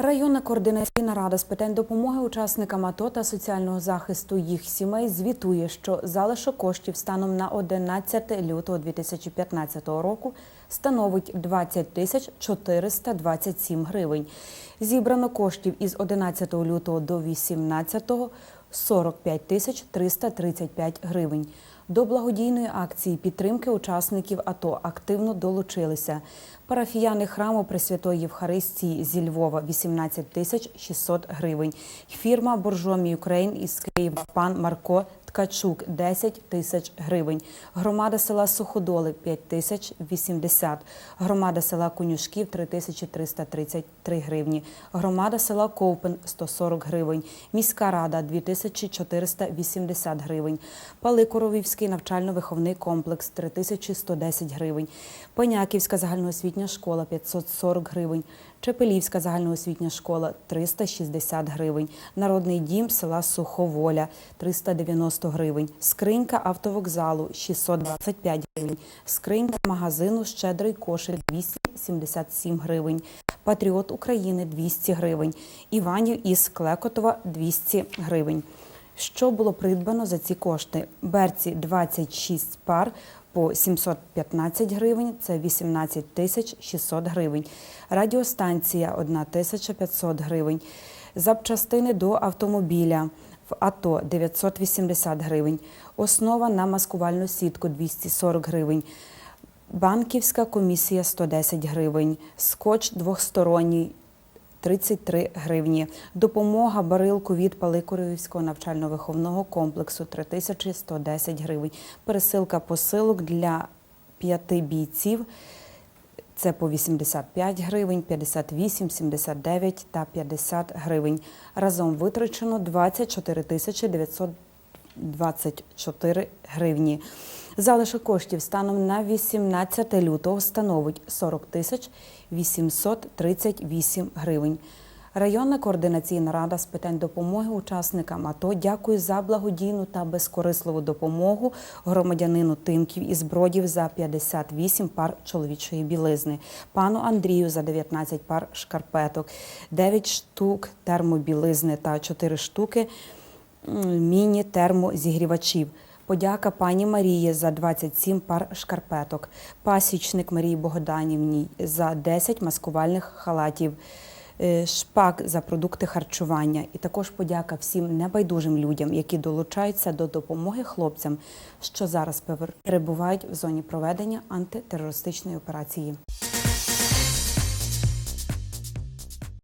Районна координаційна рада з питань допомоги учасникам АТО та соціального захисту їх сімей звітує, що залишок коштів станом на 11 лютого 2015 року становить 20 тисяч 427 гривень. Зібрано коштів із 11 лютого до 18 – 45 тисяч 335 гривень. До благодійної акції підтримки учасників АТО активно долучилися парафіяни храму Пресвятої Євхаристії зі Львова 18 тисяч 600 гривень. Фірма Боржомі Україн із Києва пан Марко Ткачук 10 тисяч гривень. Громада села Суходоли 5 тисяч 80. Громада села Конюшків 3 тисячі 333 гривні. Громада села Ковпин 140 гривень. Міська рада 2480 гривень. Паликоровівський навчально-виховний комплекс 3110 гривень. Пеняківська загальноосвітня школа 540 гривень. Чепелівська загальноосвітня школа 360 гривень. Народний дім села Суховоля 390 гривень. Скринька автовокзалу 625 гривень. Скринька магазину Щедрий кошель 277 гривень. Патріот України 200 гривень. Іванів із Клекотова 200 гривень. Що було придбано за ці кошти? Берці 26 пар по 715 гривень, це 18 тисяч 600 гривень. Радіостанція 1 тисяча 500 гривень. Запчастини до автомобіля в АТО 980 гривень. Основа на маскувальну сітку 240 гривень. Банківська комісія 110 гривень. Скотч двохсторонній 33 гривні. Допомога барилку від Паликорівського навчально-виховного комплексу 3110 гривень. Пересилка посилок для п'яти бійців. Це по 85 гривень, 58, 79 та 50 гривень. Разом витрачено 24 тисячі 924 гривні. Залишок коштів станом на 18 лютого становить 40 тисяч 838 гривень. Районна координаційна рада з питань допомоги учасникам АТО дякує за благодійну та безкорисливу допомогу громадянину Тимків із Бродів за 58 пар чоловічої білизни, пану Андрію за 19 пар шкарпеток, 9 штук термобілизни та 4 штуки міні-термозігрівачів. Подяка пані Марії за 27 пар шкарпеток, пасічник Марії Богданівній за 10 маскувальних халатів, шпак за продукти харчування. І також подяка всім небайдужим людям, які долучаються до допомоги хлопцям, що зараз перебувають в зоні проведення антитерористичної операції.